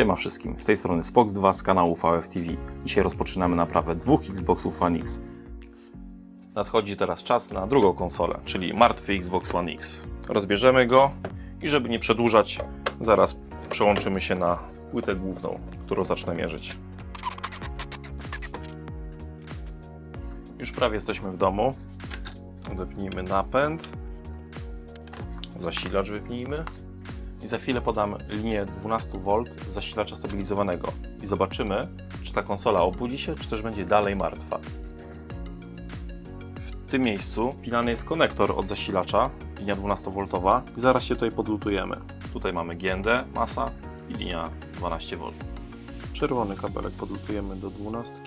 Siema wszystkim, z tej strony Spox2 z kanału VF TV. Dzisiaj rozpoczynamy naprawę dwóch Xboxów One X. Nadchodzi teraz czas na drugą konsolę, czyli martwy Xbox One X. Rozbierzemy go i żeby nie przedłużać, zaraz przełączymy się na płytę główną, którą zacznę mierzyć. Już prawie jesteśmy w domu. Wypnijmy napęd. Zasilacz wypnijmy. I za chwilę podam linię 12V z zasilacza stabilizowanego. I zobaczymy, czy ta konsola obudzi się, czy też będzie dalej martwa. W tym miejscu pinany jest konektor od zasilacza, linia 12V. I zaraz się tutaj podlutujemy. Tutaj mamy GND, masa i linia 12V. Czerwony kabelek podlutujemy do 12.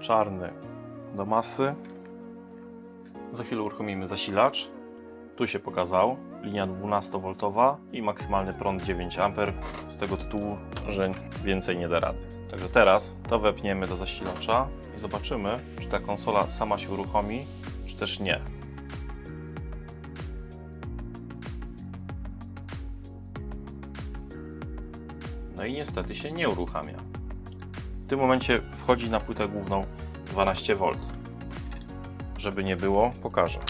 Czarny do masy. Za chwilę uruchomimy zasilacz. Tu się pokazał, linia 12V i maksymalny prąd 9 A z tego tytułu, że więcej nie da rady. Także teraz to wepniemy do zasilacza i zobaczymy, czy ta konsola sama się uruchomi, czy też nie. No i niestety się nie uruchamia. W tym momencie wchodzi na płytę główną 12V. Żeby nie było, pokażę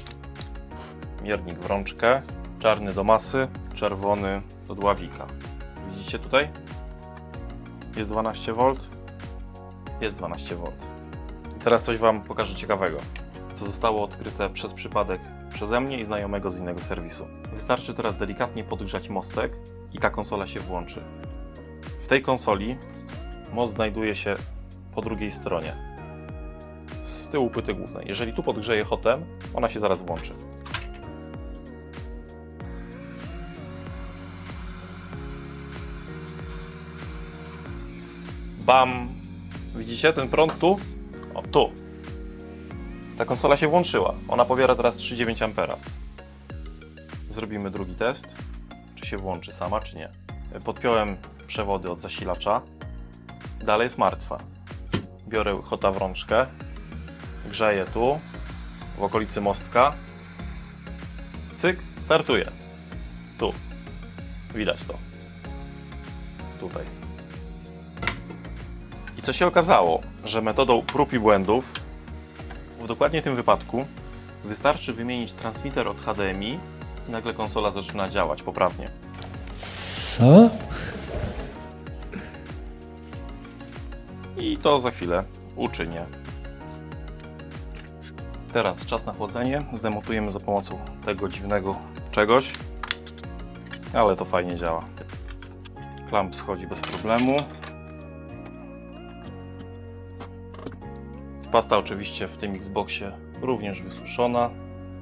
miernik w rączkę, czarny do masy, czerwony do dławika. Widzicie tutaj? Jest 12V? Jest 12V. I teraz coś Wam pokażę ciekawego, co zostało odkryte przez przypadek przeze mnie i znajomego z innego serwisu. Wystarczy teraz delikatnie podgrzać mostek i ta konsola się włączy. W tej konsoli most znajduje się po drugiej stronie, z tyłu płyty głównej. Jeżeli tu podgrzeję hotem, ona się zaraz włączy. Bam! Widzicie ten prąd tu? O, tu. Ta konsola się włączyła. Ona pobiera teraz 3,9 A. Zrobimy drugi test. Czy się włączy sama, czy nie. Podpiąłem przewody od zasilacza. Dalej jest martwa. Biorę hota w rączkę. Grzeję tu, w okolicy mostka. Cyk, startuje. Tu. Widać to. Tutaj. Co się okazało, że metodą prób i błędów w dokładnie tym wypadku wystarczy wymienić transmitter od HDMI i nagle konsola zaczyna działać poprawnie. Co? I to za chwilę uczynię. Teraz czas na chłodzenie. Zdemontujemy za pomocą tego dziwnego czegoś. Ale to fajnie działa. Klamp schodzi bez problemu. Pasta oczywiście w tym Xboxie również wysuszona.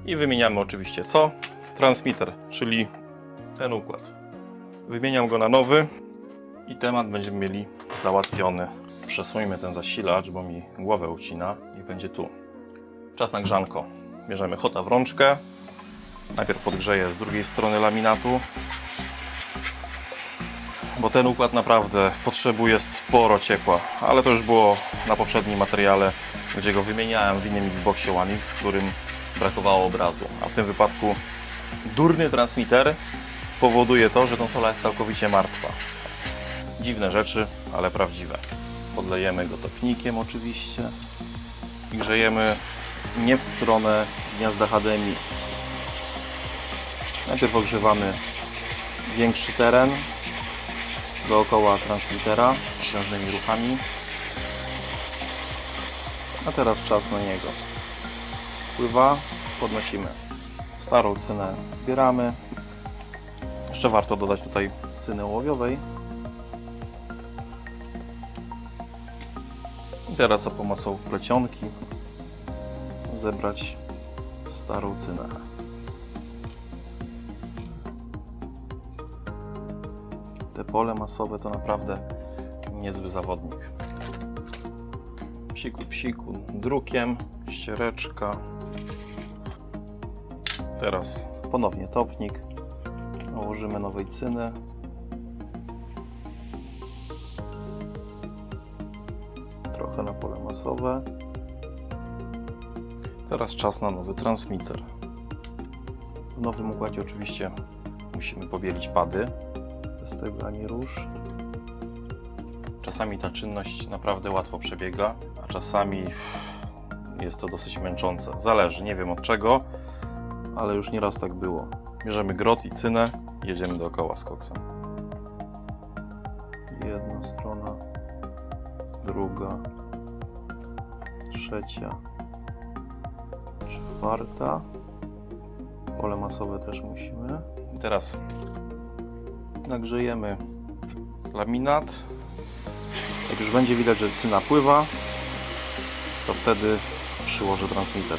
I wymieniamy oczywiście co? Transmitter, czyli ten układ. Wymieniam go na nowy i temat będziemy mieli załatwiony. Przesuńmy ten zasilacz, bo mi głowę ucina i będzie tu. Czas na grzanko. Bierzemy hota w rączkę. Najpierw podgrzeję z drugiej strony laminatu, bo ten układ naprawdę potrzebuje sporo ciepła, ale to już było na poprzednim materiale, gdzie go wymieniałem w innym Xboxie One X, którym brakowało obrazu. A w tym wypadku durny transmitter powoduje to, że konsola jest całkowicie martwa. Dziwne rzeczy, ale prawdziwe. Podlejemy go topnikiem oczywiście i grzejemy nie w stronę gniazda HDMI. Najpierw ogrzewamy większy teren dookoła transmitera potężnymi ruchami. A teraz czas na niego. Pływa, podnosimy. Starą cynę zbieramy. Jeszcze warto dodać tutaj cyny ołowiowej. I teraz za pomocą plecionki zebrać starą cynę. Te pole masowe to naprawdę niezły zawodnik. Psiku, psiku, drukiem, ściereczka. Teraz ponownie topnik. Nałożymy nowej cyny. Trochę na pole masowe. Teraz czas na nowy transmitter. W nowym układzie oczywiście musimy pobielić pady. Bez tego ani rusz. Czasami ta czynność naprawdę łatwo przebiega, a czasami jest to dosyć męczące. Zależy, nie wiem od czego, ale już nieraz tak było. Bierzemy grot i cynę, jedziemy dookoła z koksem. Jedna strona, druga, trzecia, czwarta. Pole masowe też musimy. I teraz nagrzejemy laminat. Jak już będzie widać, że cyna pływa, to wtedy przyłożę transmitter.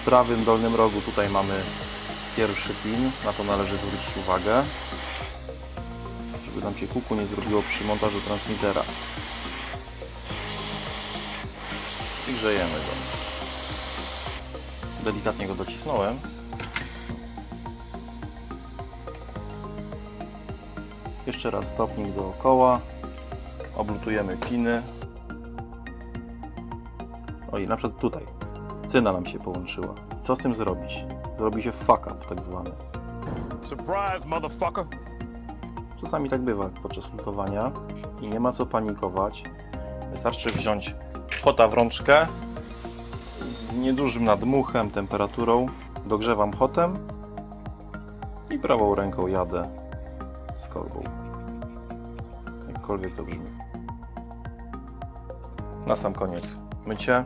W prawym dolnym rogu tutaj mamy pierwszy pin, na to należy zwrócić uwagę, żeby nam się kuku nie zrobiło przy montażu transmitera. I grzejemy go. Delikatnie go docisnąłem. Jeszcze raz stopnik dookoła. Oblutujemy piny. O i na przykład tutaj. Cyna nam się połączyła. Co z tym zrobić? Zrobi się fuck up tak zwany. Surprise, motherfucker. Czasami tak bywa podczas lutowania i nie ma co panikować. Wystarczy wziąć hota w rączkę z niedużym nadmuchem, temperaturą. Dogrzewam hotem i prawą ręką jadę z korbą. Jakkolwiek to brzmi. Na sam koniec mycie.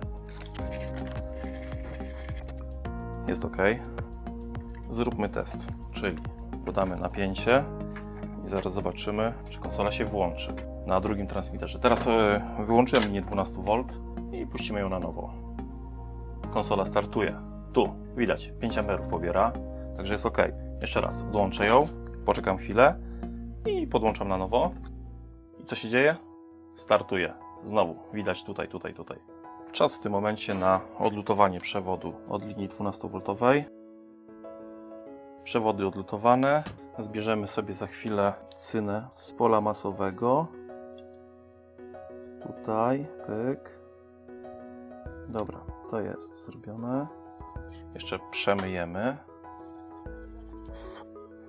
Jest ok. Zróbmy test, czyli podamy napięcie i zaraz zobaczymy, czy konsola się włączy na drugim transmitterze. Teraz e, wyłączyłem linię 12V i puścimy ją na nowo. Konsola startuje. Tu widać 5 A pobiera, także jest ok. Jeszcze raz odłączę ją, poczekam chwilę i podłączam na nowo. I co się dzieje? Startuje. Znowu widać tutaj, tutaj, tutaj. Czas w tym momencie na odlutowanie przewodu od linii 12V. Przewody odlutowane. Zbierzemy sobie za chwilę cynę z pola masowego. Tutaj, pyk. Dobra, to jest zrobione. Jeszcze przemyjemy.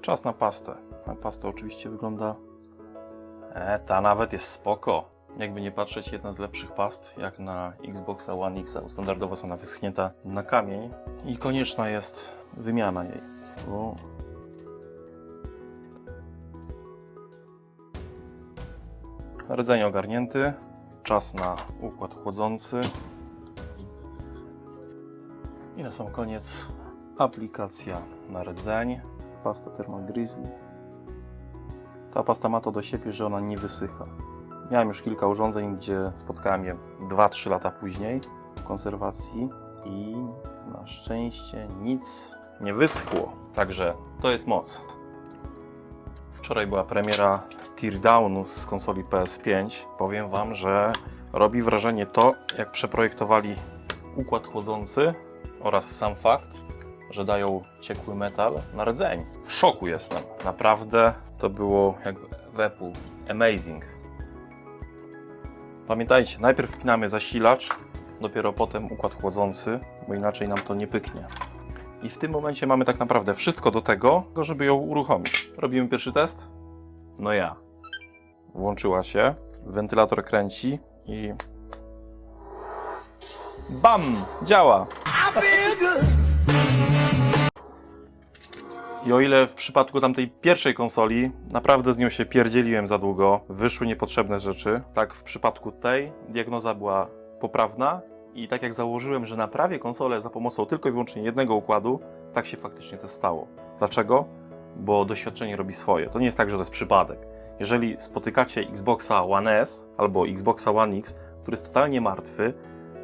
Czas na pastę. Na pastę oczywiście wygląda. E, ta nawet jest spoko. Jakby nie patrzeć, jedna z lepszych past, jak na Xboxa One X. Standardowo jest ona wyschnięta na kamień i konieczna jest wymiana jej. Bo Rdzeń ogarnięty. Czas na układ chłodzący. I na sam koniec aplikacja na rdzeń. Pasta Thermal Grizzly. Ta pasta ma to do siebie, że ona nie wysycha. Miałem już kilka urządzeń, gdzie spotkałem je 2-3 lata później w konserwacji i na szczęście nic nie wyschło. Także to jest moc. Wczoraj była premiera Teardownu z konsoli PS5. Powiem Wam, że robi wrażenie to, jak przeprojektowali układ chłodzący oraz sam fakt, że dają ciekły metal na rdzeń. W szoku jestem. Naprawdę to było jak w Apple. Amazing. Pamiętajcie, najpierw wpinamy zasilacz, dopiero potem układ chłodzący, bo inaczej nam to nie pyknie. I w tym momencie mamy tak naprawdę wszystko do tego, żeby ją uruchomić. Robimy pierwszy test. No ja. Włączyła się, wentylator kręci i BAM! Działa! I o ile w przypadku tamtej pierwszej konsoli naprawdę z nią się pierdzieliłem za długo, wyszły niepotrzebne rzeczy, tak w przypadku tej diagnoza była poprawna i tak jak założyłem, że naprawię konsolę za pomocą tylko i wyłącznie jednego układu, tak się faktycznie też stało. Dlaczego? Bo doświadczenie robi swoje. To nie jest tak, że to jest przypadek. Jeżeli spotykacie Xboxa One S albo Xboxa One X, który jest totalnie martwy,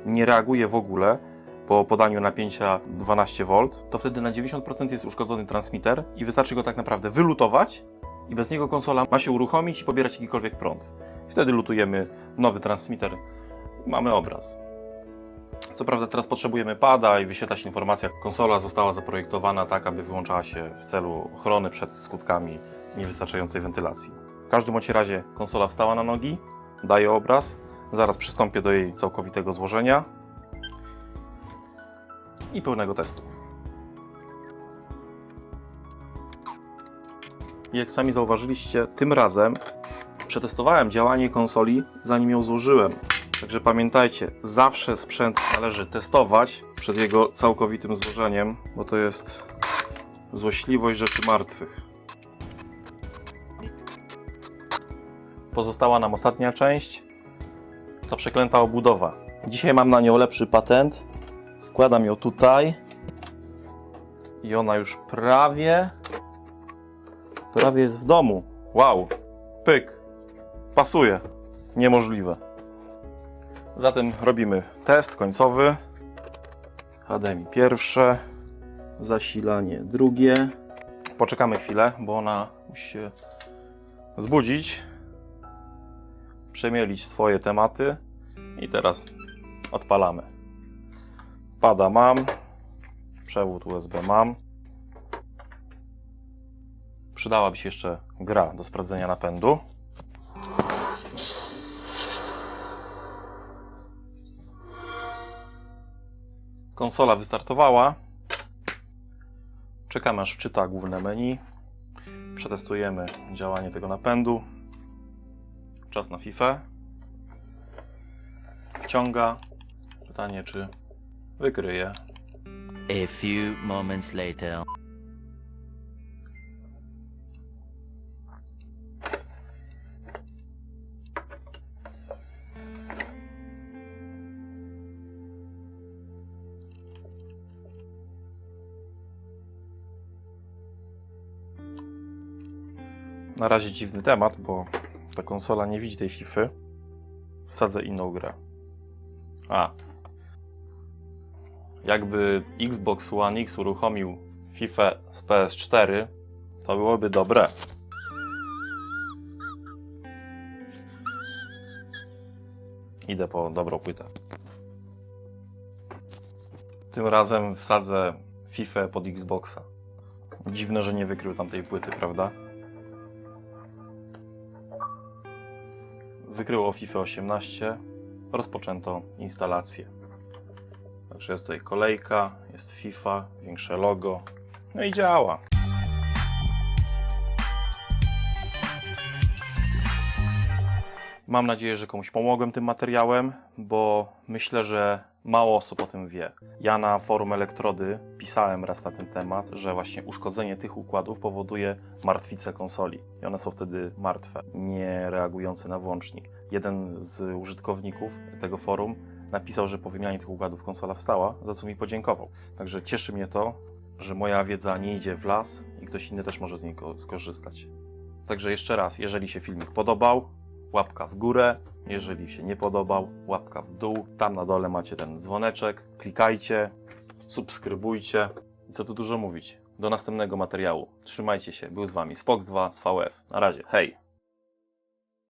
nie reaguje w ogóle, po podaniu napięcia 12V, to wtedy na 90% jest uszkodzony transmitter i wystarczy go tak naprawdę wylutować i bez niego konsola ma się uruchomić i pobierać jakikolwiek prąd. Wtedy lutujemy nowy transmitter i mamy obraz. Co prawda teraz potrzebujemy pada i wyświetla się informacja, konsola została zaprojektowana tak, aby wyłączała się w celu ochrony przed skutkami niewystarczającej wentylacji. W każdym bądź razie konsola wstała na nogi, daje obraz, zaraz przystąpię do jej całkowitego złożenia i pełnego testu. Jak sami zauważyliście, tym razem przetestowałem działanie konsoli, zanim ją złożyłem. Także pamiętajcie, zawsze sprzęt należy testować przed jego całkowitym złożeniem, bo to jest złośliwość rzeczy martwych. Pozostała nam ostatnia część, ta przeklęta obudowa. Dzisiaj mam na nią lepszy patent. Wkładam ją tutaj i ona już prawie, prawie jest w domu. Wow, pyk, pasuje, niemożliwe. Zatem robimy test końcowy. HDMI pierwsze, zasilanie drugie. Poczekamy chwilę, bo ona musi się zbudzić, przemielić swoje tematy i teraz odpalamy. Pada mam, przewód USB mam. Przydałaby się jeszcze gra do sprawdzenia napędu. Konsola wystartowała. Czekamy aż wczyta główne menu. Przetestujemy działanie tego napędu. Czas na FIFA. Wciąga. Pytanie, czy wykryje. A few moments later. Na razie dziwny temat, bo ta konsola nie widzi tej FIFA. Wsadzę inną grę. A. Jakby Xbox One X uruchomił FIFA z PS4, to byłoby dobre. Idę po dobrą płytę. Tym razem wsadzę FIFA pod Xboxa. Dziwne, że nie wykrył tamtej płyty, prawda? wykryło FIFA 18, rozpoczęto instalację. Także jest tutaj kolejka, jest FIFA, większe logo, no i działa. Mam nadzieję, że komuś pomogłem tym materiałem, bo myślę, że mało osób o tym wie. Ja na forum Elektrody pisałem raz na ten temat, że właśnie uszkodzenie tych układów powoduje martwicę konsoli. I one są wtedy martwe, nie reagujące na włącznik. Jeden z użytkowników tego forum napisał, że po wymianie tych układów konsola wstała, za co mi podziękował. Także cieszy mnie to, że moja wiedza nie idzie w las i ktoś inny też może z niej ko- skorzystać. Także jeszcze raz, jeżeli się filmik podobał, łapka w górę. Jeżeli się nie podobał, łapka w dół. Tam na dole macie ten dzwoneczek. Klikajcie, subskrybujcie. I co tu dużo mówić. Do następnego materiału. Trzymajcie się. Był z Wami Spox2 z VF. Na razie. Hej!